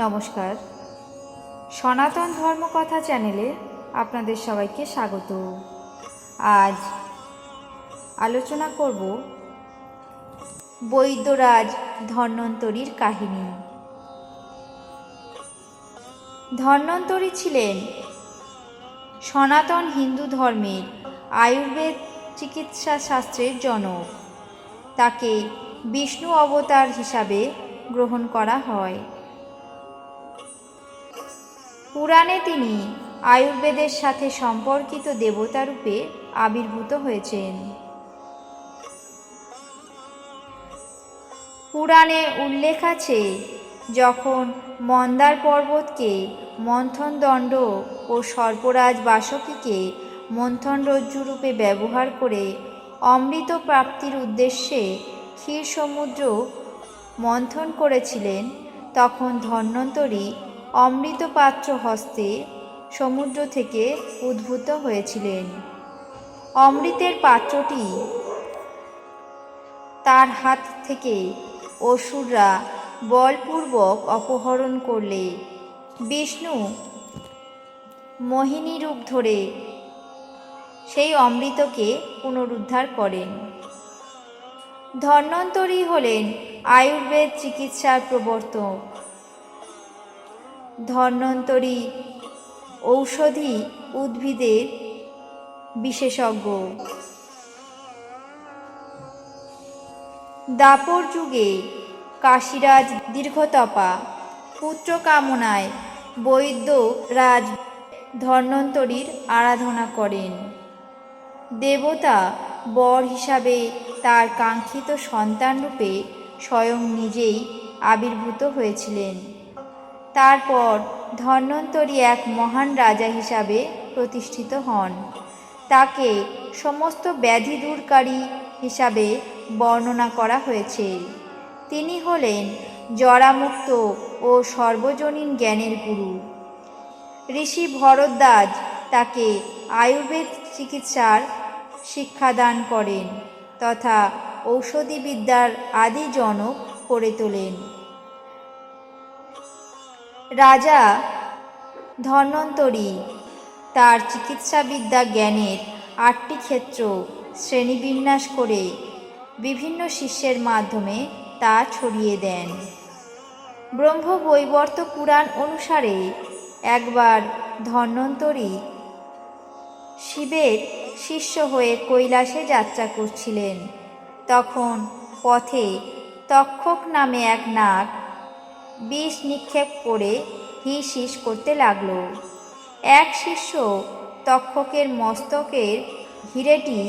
নমস্কার। সনাতন ধর্মকথা চ্যানেলে আপনাদের সবাইকে স্বাগত। আজ আলোচনা করব বৈদ্যরাজ ধন্বন্তরীর কাহিনী। ধন্বন্তরী ছিলেন সনাতন হিন্দু ধর্মের আয়ুর্বেদ চিকিৎসা শাস্ত্রের জনক। তাকে বিষ্ণু অবতার হিসাবে গ্রহণ করা হয়। পুরাণে তিনি আয়ুর্বেদের সাথে সম্পর্কিত দেবতা রূপে আবির্ভূত হয়েছেন। পুরাণে উল্লেখ আছে, যখন মন্দার পর্বতকে মন্থন দণ্ড ও সর্পরাজ বাসকীকে মন্থন রজ্জু রূপে ব্যবহার করে অমৃত প্রাপ্তির উদ্দেশ্যে ক্ষীর সমুদ্র মন্থন করেছিলেন, তখন ধন্বন্তরী অমৃত পাত্র হস্তে সমুদ্র থেকে উদ্ভূত হয়েছিলেন। অমৃতের পাত্রটি তার হাত থেকে অসুররা বলপূর্বক অপহরণ করলে, বিষ্ণু মোহিনী রূপ ধরে সেই অমৃতকে পুনরুদ্ধার করেন। ধন্বন্তরী হলেন আয়ুর্বেদ চিকিৎসার প্রবর্তক। ধন্বন্তরী ঔষধি উদ্ভিদের বিশেষজ্ঞ। দাপর যুগে কাশীরাজ দীর্ঘতপা, পুত্র কামনায় বৈদ্য রাজ ধন্বন্তরীর আরাধনা করেন। দেবতা বর হিসাবে তার কাঙ্ক্ষিত সন্তানরূপে স্বয়ং নিজেই আবির্ভূত হয়েছিলেন। তারপর ধন্বন্তরী এক মহান রাজা হিসাবে প্রতিষ্ঠিত হন। তাকে সমস্ত ব্যাধি দূরকারী হিসাবে বর্ণনা করা হয়েছে। তিনি হলেন জরামুক্ত ও সর্বজনীন জ্ঞানের গুরু। ঋষি ভরদ্বাজ তাকে আয়ুর্বেদ চিকিৎসার শিক্ষাদান করেন তথা ঔষধিবিদ্যার আদি জনক করে তোলেন। রাজা ধন্বন্তরী তার চিকিৎসাবিদ্যা জ্ঞানের আটটি ক্ষেত্র শ্রেণীবিন্যাস করে বিভিন্ন শিষ্যের মাধ্যমে তা ছড়িয়ে দেন। ব্রহ্ম বৈবর্ত পুরাণ অনুসারে একবার ধন্বন্তরী শিবের শিষ্য হয়ে কৈলাসে যাত্রা করছিলেন। তখন পথে তক্ষক নামে এক নাগ বিষ নিক্ষেপ করে হিস হিস করতে লাগল। এক শিষ্য তক্ষকের মস্তকের হিরেটি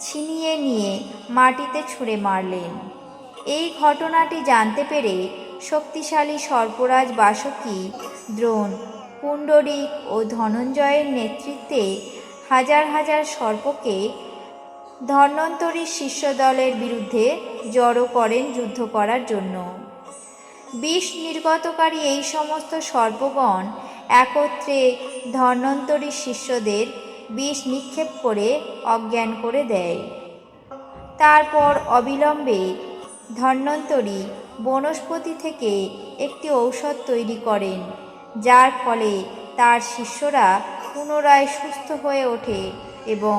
ছিনিয়ে নিয়ে মাটিতে ছুঁড়ে মারলেন। এই ঘটনাটি জানতে পেরে শক্তিশালী সর্পরাজ বাসকী, দ্রোণ, পুণ্ডরিক ও ধনঞ্জয়ের নেতৃত্বে হাজার হাজার সর্পকে ধন্বন্তরীর শিষ্যদলের বিরুদ্ধে জড়ো করেন যুদ্ধ করার জন্য। বিষ নির্গতকারী এই সমস্ত সর্বগণ একত্রে ধন্বন্তরী শিষ্যদের বিষ নিক্ষেপ করে অজ্ঞান করে দেয়। তারপর অবিলম্বে ধন্বন্তরী বনস্পতি থেকে একটি ঔষধ তৈরি করেন, যার ফলে তার শিষ্যরা পুনরায় সুস্থ হয়ে ওঠে এবং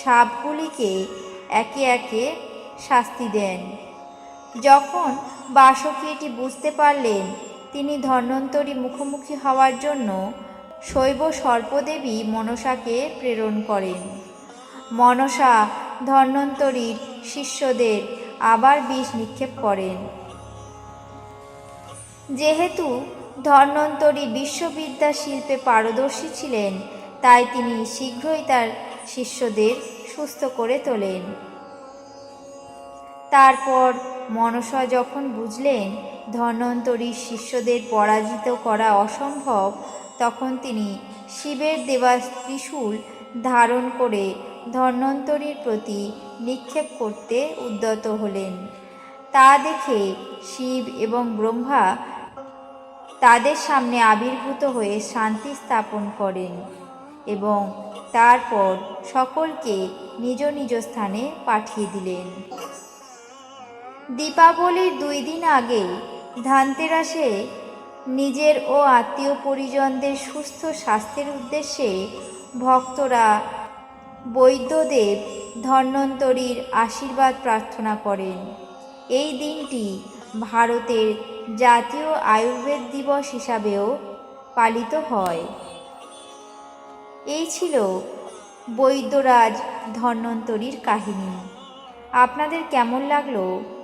সাপগুলিকে একে একে শাস্তি দেন। যখন বাসকী এটি বুঝতে পারলেন, তিনি ধন্বন্তরী মুখোমুখি হওয়ার জন্য শৈব সর্পদেবী মনসাকে প্রেরণ করেন। মনসা ধন্বন্তরীর শিষ্যদের আবার বিষ নিক্ষেপ করেন। যেহেতু ধন্বন্তরী বিশ্ববিদ্যা শিল্পে পারদর্শী ছিলেন, তাই তিনি শীঘ্রই তার শিষ্যদের সুস্থ করে তোলেন। তারপর মনসা যখন বুঝলেন ধন্বন্তরীর শিষ্যদের পরাজিত করা অসম্ভব, তখন তিনি শিবের দেওয়া ত্রিশূল ধারণ করে ধন্বন্তরীর প্রতি নিক্ষেপ করতে উদ্যত হলেন। তা দেখে শিব এবং ব্রহ্মা তাদের সামনে আবির্ভূত হয়ে শান্তি স্থাপন করেন এবং তারপর সকলকে নিজ নিজ স্থানে পাঠিয়ে দিলেন। দীপাবলির দুই দিন আগে ধানতেরাসে নিজের ও আত্মীয় পরিজনদের সুস্থ স্বাস্থ্যের উদ্দেশ্যে ভক্তরা বৈদ্যদেব ধন্বন্তরীর আশীর্বাদ প্রার্থনা করেন। এই দিনটি ভারতের জাতীয় আয়ুর্বেদ দিবস হিসাবেও পালিত হয়। এই ছিল বৈদ্যরাজ ধন্বন্তরীর কাহিনী। আপনাদের কেমন লাগল?